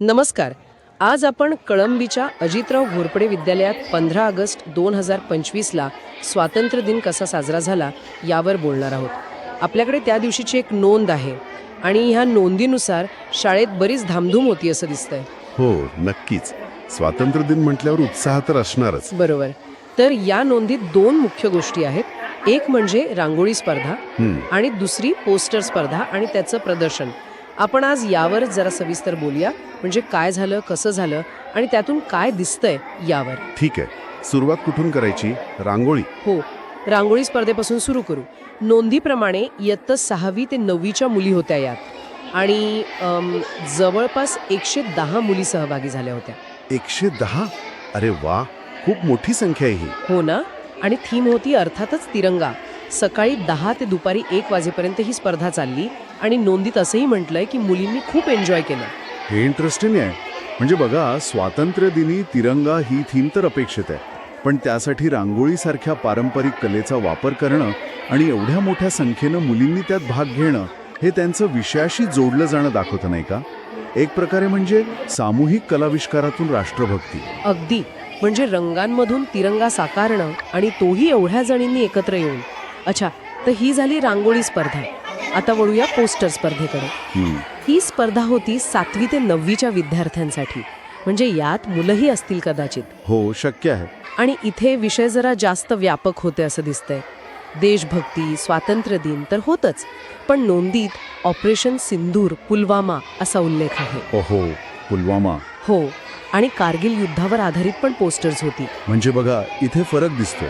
नमस्कार. आज आपण कळंबीच्या अजितराव घोरपडे विद्यालयात पंधरा ऑगस्ट दोन हजार पंचवीसला स्वातंत्र्य दिन कसा साजरा झाला यावर बोलणार आहोत. आपल्याकडे त्या दिवशीची एक नोंद आहे आणि ह्या नोंदीनुसार शाळेत बरीच धामधूम होती असं दिसतंय. हो नक्कीच. स्वातंत्र्य दिन म्हटल्यावर उत्साह तर असणारच. बरोबर. तर या नोंदीत दोन मुख्य गोष्टी आहेत. एक म्हणजे रांगोळी स्पर्धा आणि दुसरी पोस्टर स्पर्धा आणि त्याचं प्रदर्शन. आपण आज यावरच जरा सविस्तर बोलूया. म्हणजे काय झालं कसं झालं आणि त्यातून काय दिसतंय यावर. ठीक आहे. सुरुवात कुठून करायची? रांगोळी. हो. रांगोळी स्पर्धेपासून सुरू करू. नोंदीप्रमाणे इयत्ता सहावी ते नववीच्या मुली होत्या यात. आणि अम, जवळपास एकशे दहा मुली सहभागी झाल्या होत्या. एकशे दहा? अरे वा! खूप मोठी संख्या आहे ही. हो ना? आणि थीम होती अर्थातच तिरंगा. सकाळी दहा ते दुपारी एक वाजेपर्यंत ही स्पर्धा चालली. आणि नोंदीत असंही म्हटलंय की मुलींनी खूप एन्जॉय केलं. हे इंटरेस्टिंग आहे. म्हणजे बघा स्वातंत्र्य दिनी तिरंगा ही थीम तर अपेक्षित आहे. पण त्यासाठी रांगोळीसारख्या पारंपरिक कलेचा वापर करणं आणि एवढ्या मोठ्या संख्येनं मुलींनी त्यात भाग घेणं हे त्यांचं विषयाशी जोडलं जाणं दाखवतं नाही का? एक प्रकारे म्हणजे सामूहिक कलाविष्कारातून राष्ट्रभक्ती. अगदी. म्हणजे रंगांमधून तिरंगा साकारणं आणि तोही एवढ्या जणींनी एकत्र येऊन. अच्छा तर ही झाली रांगोळी स्पर्धा. आता वळूया पोस्टर स्पर्धेकडे. हं, स्पर्धा होती सातवी ते नववीच्या विद्यार्थ्यांसाठी. म्हणजे यात मुलंही असतील कदाचित. हो शक्य आहे. आणि इथे विषय जरा जास्त व्यापक होते असं दिसतंय. देशभक्ती स्वातंत्र्य दिन तर होतच पण नोंदीत ऑपरेशन सिंदूर पुलवामा असा उल्लेख आहे. ओहो पुलवामा. हो आणि कारगिल युद्धावर आधारित पण पोस्टर्स होती. म्हणजे बघा इथे फरक दिसतो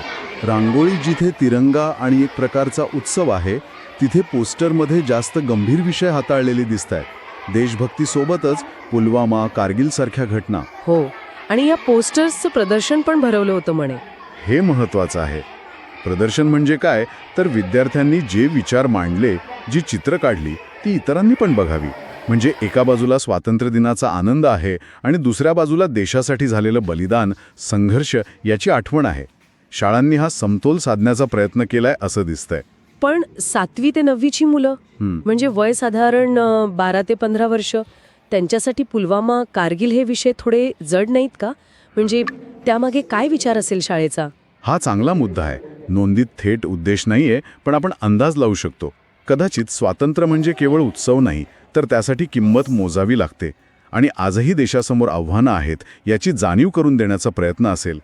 रांगोळी जिथे तिरंगा आणि एक प्रकारचा उत्सव आहे तिथे पोस्टरमध्ये जास्त गंभीर विषय हाताळलेले दिसत आहेत देशभक्तीसोबतच पुलवामा कारगिल सारख्या घटना. हो आणि या पोस्टर्सचं प्रदर्शन पण भरवलं होतं म्हणे. हे महत्वाचं आहे. प्रदर्शन म्हणजे काय? तर विद्यार्थ्यांनी जे विचार मांडले जी चित्र काढली ती इतरांनी पण बघावी. म्हणजे एका बाजूला स्वातंत्र्य दिनाचा आनंद आहे आणि दुसऱ्या बाजूला देशासाठी झालेलं बलिदान संघर्ष याची आठवण आहे. शाळांनी हा समतोल साधण्याचा प्रयत्न केलाय असं दिसतंय. पण सातवी ते नववीची मुलं म्हणजे वय साधारण बारा ते पंधरा वर्ष त्यांच्यासाठी पुलवामा कारगिल हे विषय थोडे जड नाहीत का? म्हणजे त्यामागे काय विचार असेल शाळेचा? हा चांगला मुद्दा आहे. नोंदीत थेट उद्देश नाहीये पण आपण अंदाज लावू शकतो. कदाचित स्वातंत्र्य म्हणजे केवळ उत्सव नाही तर त्यासाठी किंमत मोजावी लागते. आणि आजही देशासमोर आव्हानं आहेत याची जाणीव करून देण्याचा प्रयत्न असेल.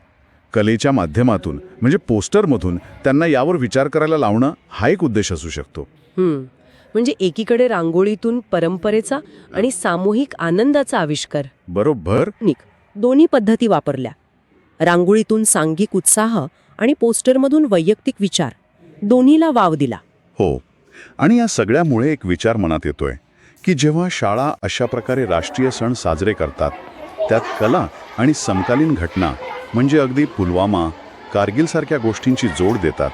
कलेच्या माध्यमातून म्हणजे पोस्टरमधून त्यांना यावर विचार करायला लावणं हा एक उद्देश असू शकतो. म्हणजे एकीकडे रांगोळीतून परंपरेचा आणि सामूहिक आनंदाचा आविष्कार. बरोबर. निक. दोन्ही पद्धती वापरल्या. रांगोळीतून सांघिक उत्साह आणि पोस्टरमधून वैयक्तिक विचार. दोन्हीला वाव दिला. हो. आणि या सगळ्यामुळे एक विचार मनात येतोय की जेव्हा शाळा अशा प्रकारे राष्ट्रीय सण साजरे करतात त्यात कला आणि समकालीन घटना म्हणजे अगदी पुलवामा कारगिलसारख्या गोष्टींची जोड देतात.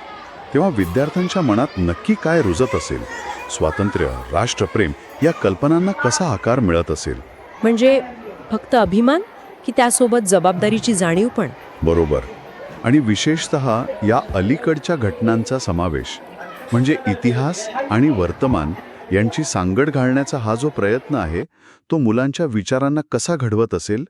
तेव्हा विद्यार्थ्यांच्या मनात नक्की काय रुजत असेल? स्वातंत्र्य राष्ट्रप्रेम या कल्पनांना कसा आकार मिळत असेल? म्हणजे फक्त अभिमान? की त्यासोबत जबाबदारीची जाणीव पण? बरोबर. आणि विशेषत या अलीकडच्या घटनांचा समावेश. म्हणजे इतिहास आणि वर्तमान यांची सांगड घालण्याचा हा जो प्रयत्न आहे तो मुलांच्या विचारांना कसा घडवत असेल?